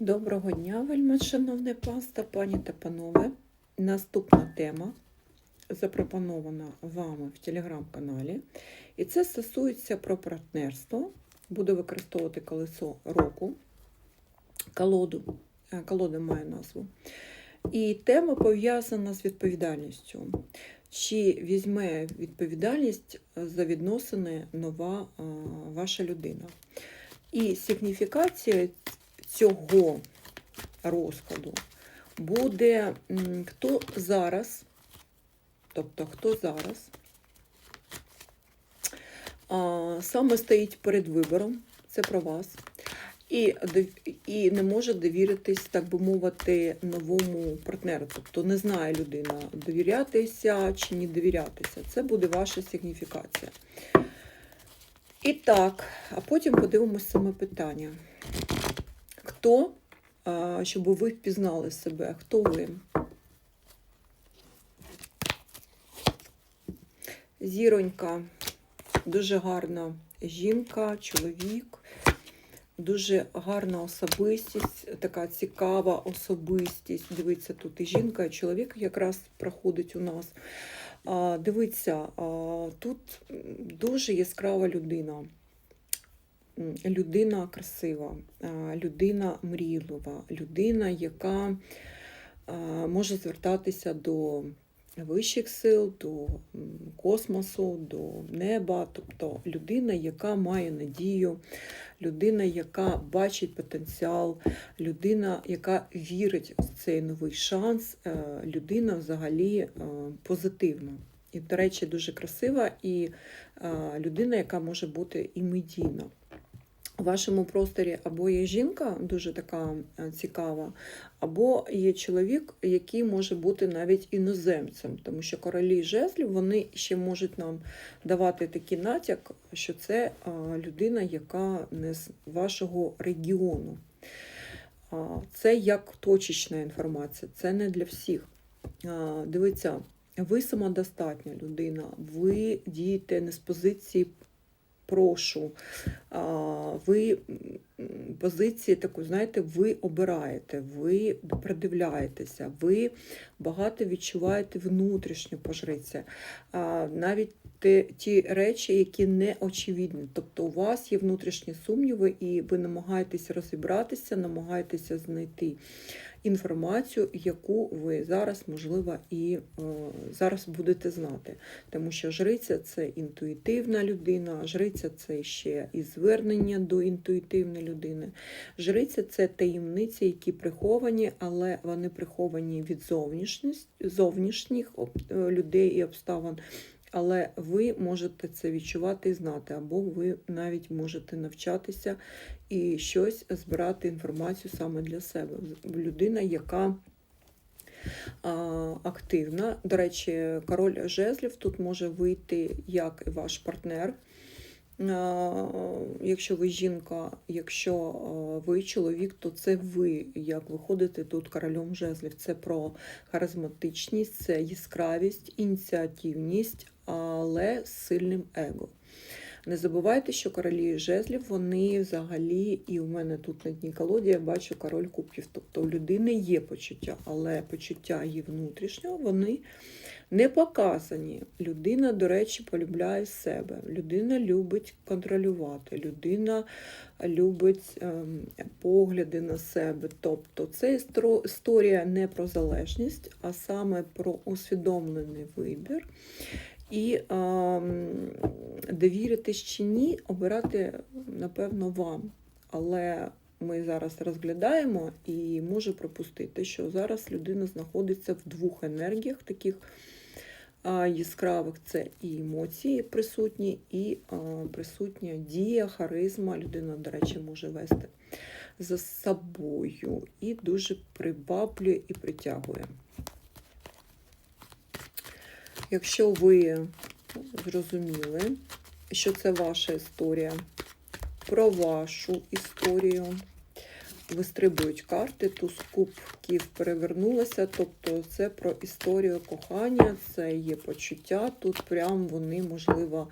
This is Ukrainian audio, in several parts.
Доброго дня, вельми шановне паста, пані та панове. Наступна тема запропонована вами в телеграм-каналі. І це стосується про партнерство. Буду використовувати колесо року, колоду. Е, Колода має назву. І тема пов'язана з відповідальністю. Чи візьме відповідальність за відносини нова ваша людина? І сигніфікація цього розкладу буде хто зараз, тобто хто зараз саме стоїть перед вибором, це про вас, і, і не може довіритись, так би мовити, новому партнеру. Тобто не знає людина, довірятися чи не довірятися. Це буде ваша сигніфікація. І так, а потім подивимось саме питання. Хто, щоб ви впізнали себе, хто ви? Зіронька, дуже гарна жінка, чоловік, дуже гарна особистість, така цікава особистість. Дивіться, тут і жінка, і чоловік якраз проходить у нас. Дивіться, тут дуже яскрава людина. Людина красива, людина мрійлива, людина, яка може звертатися до вищих сил, до космосу, до неба, тобто людина, яка має надію, людина, яка бачить потенціал, людина, яка вірить в цей новий шанс, е, людина взагалі е, позитивна. І, до речі, дуже красива і е, людина, яка може бути і медійна. У вашому просторі або є жінка дуже така е, цікава, або є чоловік, який може бути навіть іноземцем, тому що королі жезлів вони ще можуть нам давати такий натяк, що це е, людина, яка не з вашого регіону. Це як точечна інформація, це не для всіх. Дивіться, ви самодостатня людина, ви дієте не з позиції прошу, ви позиції таку, знаєте, ви обираєте, ви придивляєтеся, ви багато відчуваєте внутрішньо пожриця. Навіть ті речі, які не очевидні. Тобто у вас є внутрішні сумніви, і ви намагаєтесь розібратися, намагаєтеся знайти інформацію, яку ви зараз, можливо, і е, зараз будете знати. Тому що жриця це інтуїтивна людина, жриця це ще і звернення до інтуїтивної людини. Жриця це таємниці, які приховані, але вони приховані від зовнішніх е, людей і обставин. Але ви можете це відчувати і знати, або ви навіть можете навчатися і щось збирати інформацію саме для себе. Людина, яка активна. До речі, король жезлів тут може вийти як і ваш партнер. А, Якщо ви жінка, якщо ви чоловік, то це ви, як виходите тут королем жезлів. Це про харизматичність, це яскравість, ініціативність, але з сильним его. Не забувайте, що королі жезлів, вони взагалі, і у мене тут на дні колоді я бачу король кубків. Тобто у людини є почуття, але почуття її внутрішнього, вони не показані. Людина, до речі, полюбляє себе. Людина любить контролювати, людина любить ем, погляди на себе. Тобто це історія не про залежність, а саме про усвідомлений вибір. І ем, довіритись чи ні, обирати, напевно, вам. Але ми зараз розглядаємо і можу пропустити, що зараз людина знаходиться в двох енергіях таких яскравих це і емоції присутні, і присутня дія, харизма. Людина, до речі, може вести за собою і дуже прибаблює і притягує. Якщо ви зрозуміли, що це ваша історія про вашу історію. Вистрибують карти, туз кубків перевернулася, тобто це про історію кохання, це є почуття. Тут прям вони, можливо,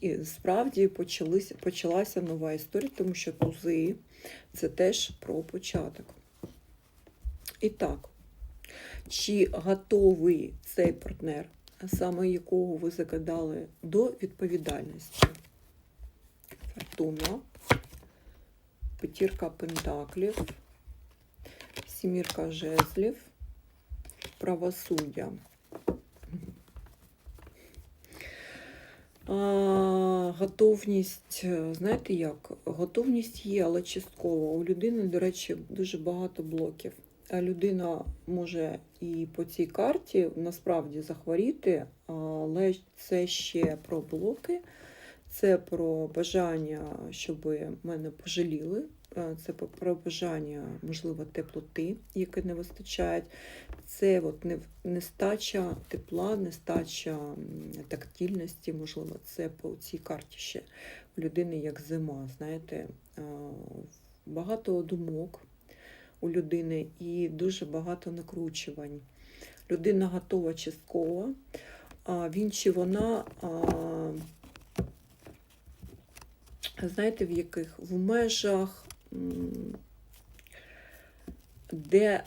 і справді почалися, почалася нова історія, тому що тузи це теж про початок. І так, чи готовий цей партнер, саме якого ви загадали, до відповідальності? Фортуна, п'ятірка пентаклів, сімірка жезлів, правосуддя. А, готовність, знаєте як? Готовність є, але частково. У людини, до речі, дуже багато блоків. А людина може і по цій карті насправді захворіти, але це ще про блоки, це про бажання, щоб мене пожаліли. Е, Це про бажання, можливо, теплоти, яке не вистачає. Це от нестача тепла, нестача тактильності, можливо, це по цій карті ще у людини як зима. Знаєте, багато думок у людини і дуже багато накручувань. Людина готова частково, а він чи вона. Знаєте, в яких? В межах, де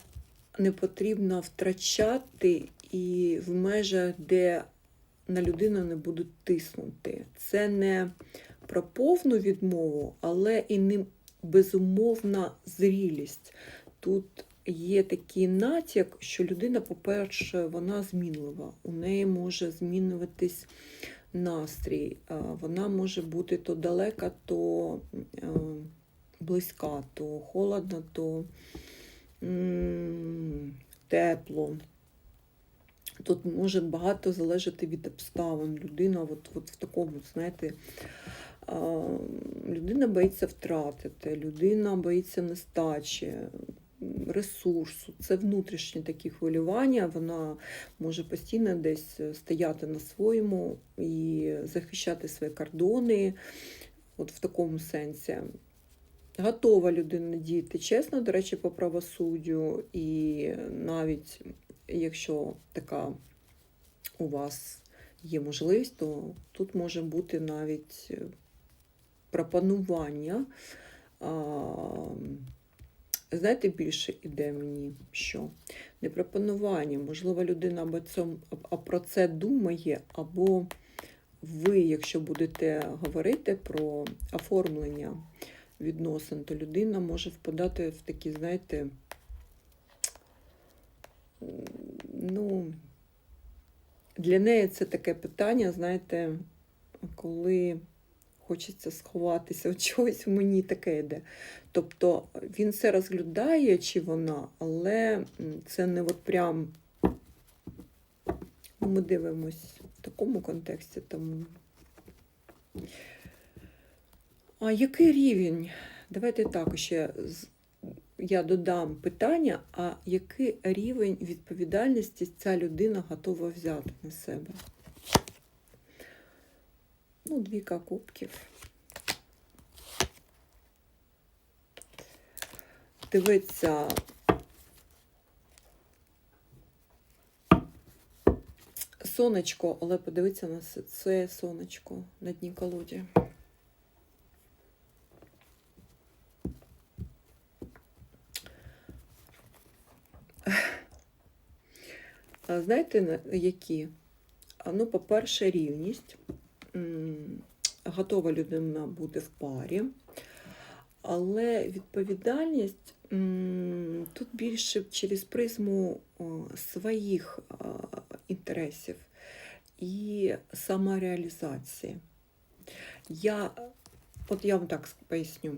не потрібно втрачати, і в межах, де на людину не будуть тиснути. Це не про повну відмову, але і не безумовна зрілість. Тут є такий натяк, що людина, по-перше, вона змінлива. У неї може змінюватись настрій. Вона може бути то далека, то е, близька, то холодна, то тепло. Тут може багато залежати від обставин. Людина от, от в такому, знаєте, людина боїться втратити, людина боїться нестачі, ресурсу. Це внутрішні такі хвилювання. Вона може постійно десь стояти на своєму і захищати свої кордони. От в такому сенсі. Готова людина діяти чесно, до речі, по правосуддю, і навіть якщо така у вас є можливість, то тут може бути навіть е, пропонування. Знаєте, більше іде мені, що не пропонування, можливо, людина або, цьому, а про це думає, або ви, якщо будете говорити про оформлення відносин, то людина може впадати в такі, знаєте, ну, для неї це таке питання, знаєте, коли хочеться сховатися від чогось, мені таке йде. Тобто він це розглядає, чи вона, але це не от прям. Ну, Ми дивимось в такому контексті, тому. А який рівень? Давайте так ще я додам питання, а який рівень відповідальності ця людина готова взяти на себе? Ну, двійка кубків. Дивиться. Сонечко, але подивіться на це сонечко на дні колоді. Знаєте, які? Ну, по-перше, рівність. Готова людина бути в парі. Але відповідальність тут більше через призму своїх інтересів і самореалізації. Я, от я вам так поясню.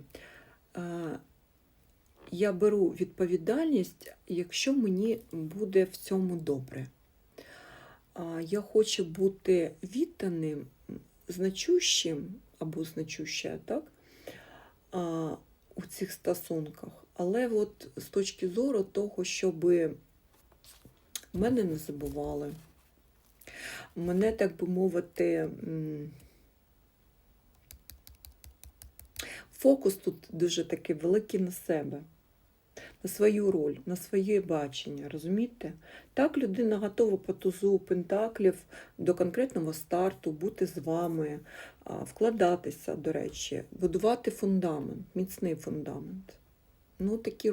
Я беру відповідальність, якщо мені буде в цьому добре. Я хочу бути відданим, значущим або значуща, так? у цих стосунках. Але от з точки зору того, щоб мене не забували, мене, так би мовити, фокус тут дуже такий великий на себе, на свою роль, на своє бачення. Розумієте? Так людина готова по тузу пентаклів до конкретного старту, бути з вами, вкладатися, до речі, будувати фундамент, міцний фундамент. Ну, такі